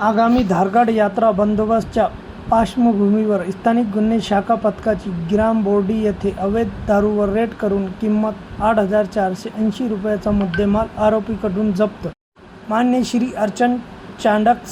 आगामी धारगड यात्रा बंदोबस्तच्या पार्श्वभूमीवर स्थानिक गुन्हे शाखा पथकाची ग्राम बोर्डी येथे अवैध दारूवर रेड करून किंमत आठ हजार चारशे ऐंशी रुपयाचा मुद्देमाल आरोपीकडून जप्त. मान्य श्री अर्चन चांडक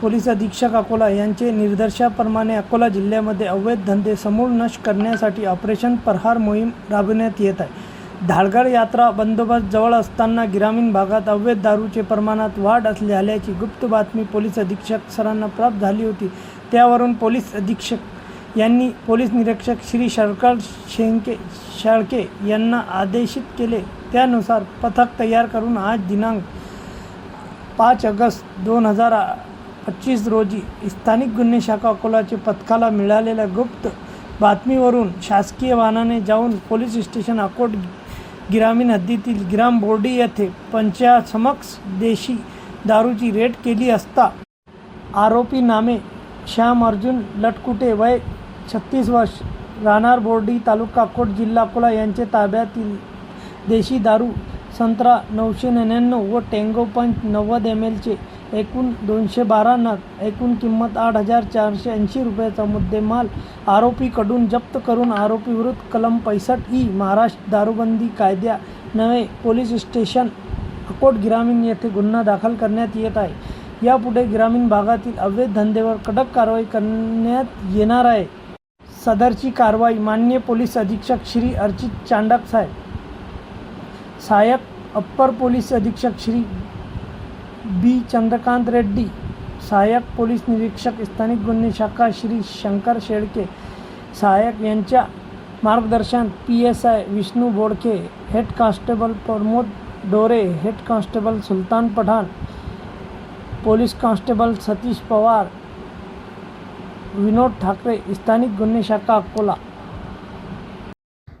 पोलीस अधीक्षक अकोला यांचे निर्देशाप्रमाणे अकोला जिल्ह्यामध्ये अवैध धंदे समूळ नष्ट करण्यासाठी ऑपरेशन प्रहार मोहीम राबविण्यात येत आहे. धाडगड यात्रा बंदोबस्त जवळ असताना ग्रामीण भागात अवैध दारूचे प्रमाणात वाढ झाल्याची गुप्त बातमी पोलीस अधीक्षक सरांना प्राप्त झाली होती. त्यावरून पोलीस अधीक्षक यांनी पोलीस निरीक्षक श्री शरकळ शेंके शाळके यांना आदेशित केले. त्यानुसार पथक तयार करून आज दिनांक पाच ऑगस्ट दोन हजार पच्चीस रोजी स्थानिक गुन्हे शाखा अकोलाचे पथकाला मिळालेल्या गुप्त बातमीवरून शासकीय वाहनाने जाऊन पोलीस स्टेशन अकोट ग्रामीण हद्दीतील ग्राम बोर्डी येथे पंचासमक्ष देशी दारूची रेट केली असता आरोपी नामे श्याम अर्जुन लटकुटे वय छत्तीस वर्ष. राहणार बोर्डी तालुका कोट जिल्हा अकोला यांचे ताब्यातील देशी दारू संत्रा नऊशे नव्याण्णव व टेंगो पंच नव्वद एम एलचे एकूण दोनशे बारा नग एकूण किंमत आठ हजार चारशे ऐंशी रुपयाचा मुद्देमाल आरोपीकडून जप्त करून आरोपीविरुद्ध कलम पैसष्ट ई महाराष्ट्र दारूबंदी कायद्या नवे पोलीस स्टेशन अकोट ग्रामीण येथे गुन्हा दाखल करण्यात येत आहे. यापुढे ग्रामीण भागातील अवैध धंदेवर कडक कारवाई करण्यात येणार आहे. सदरची कारवाई मान्य पोलीस अधीक्षक श्री अर्चित चांडक साहेब सहाय्यक अपर पोलीस अधीक्षक श्री बी चंद्रकांत रेड्डी, सहायक पोलीस निरीक्षक स्थानिक गुन्हे शाखा श्री शंकर शेळके, सहायक मार्गदर्शन P S I Vishnu Bodke, head constable Pramod Dore, head constable Sultan Pathan, police constable Satish Pawar, Vinod Thackeray, स्थानिक गुन्हे शाखा अकोला।